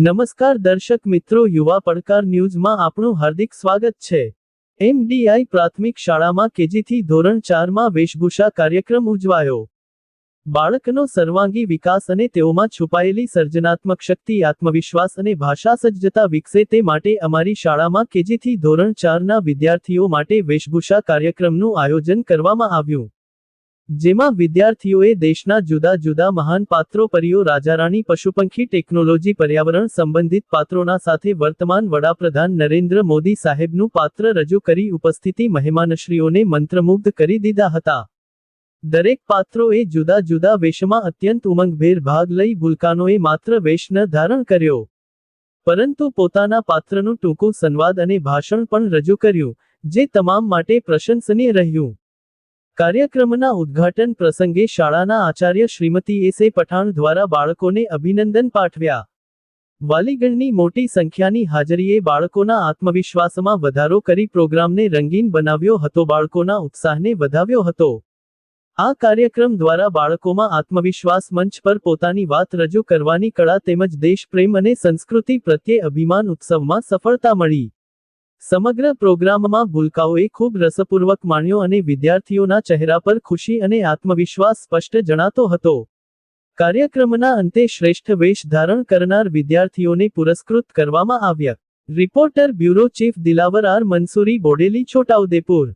નમસ્કાર દર્શક મિત્રો, યુવા પડકાર ન્યૂઝમાં આપનું હાર્દિક સ્વાગત છે. એમડીઆઈ પ્રાથમિક શાળામાં કેજીથી ધોરણ ચારમાં વેશભૂષા કાર્યક્રમ ઉજવાયો. બાળકનો સર્વાંગી વિકાસ અને તેઓમાં છુપાયેલી સર્જનાત્મક શક્તિ, આત્મવિશ્વાસ અને ભાષા સજ્જતા વિકસે તે માટે અમારી શાળામાં કેજીથી ધોરણ ચારના વિદ્યાર્થીઓ માટે વેશભૂષા કાર્યક્રમનું આયોજન કરવામાં આવ્યું. જેમાં વિદ્યાર્થીઓએ દેશના જુદા જુદા મહાન પાત્રો પરિયો રાજારાણી, પશુપંખી, ટેકનોલોજી પર્યાવરણ સંબંધિત પાત્રોના સાથે વર્તમાન વડાપ્રધાન નરેન્દ્ર મોદી સાહેબનું પાત્ર રજૂ કરી ઉપસ્થિતિ મહેમાનશ્રીઓને મંત્રમુગ્ધ કરી દીધા હતા. દરેક પાત્રોએ જુદા જુદા વેશમાં અત્યંત ઉમંગભેર ભાગ લઈ ભૂલકાનોએ માત્ર વેશ ન ધારણ કર્યો. પરંતુ પોતાના પાત્રનું ટૂંકું સંવાદ અને ભાષણ પણ રજૂ કર્યું, જે તમામ માટે પ્રશંસનીય રહ્યું. કાર્યક્રમના ઉદ્ઘાટન પ્રસંગે શાળાના આચાર્ય શ્રીમતી એસ એ પઠાણ દ્વારા બાળકોને અભિનંદન પાઠવ્યા. વાલીગણની મોટી સંખ્યાની હાજરીએ બાળકોના આત્મવિશ્વાસમાં વધારો કરી પ્રોગ્રામને રંગીન બનાવ્યો હતો, બાળકોના ઉત્સાહને વધાવ્યો હતો. આ કાર્યક્રમ દ્વારા બાળકોમાં આત્મવિશ્વાસ મંચ પર પોતાની વાત રજૂ કરવાની કળા તેમજ દેશપ્રેમ અને સંસ્કૃતિ પ્રત્યે અભિમાન ઉત્સવમાં સફળતા મળી. સમગ્ર પ્રોગ્રામમાં ભૂલકાઓએ ખૂબ રસપૂર્વક માણ્યો અને વિદ્યાર્થીઓના ચહેરા પર ખુશી અને આત્મવિશ્વાસ સ્પષ્ટ જણાતો હતો. કાર્યક્રમના અંતે શ્રેષ્ઠ વેશ ધારણ કરનાર વિદ્યાર્થીઓને પુરસ્કૃત કરવામાં આવ્યા. Reporter bureau chief Dilawar R Mansuri Bodeli, Chhota Udepur.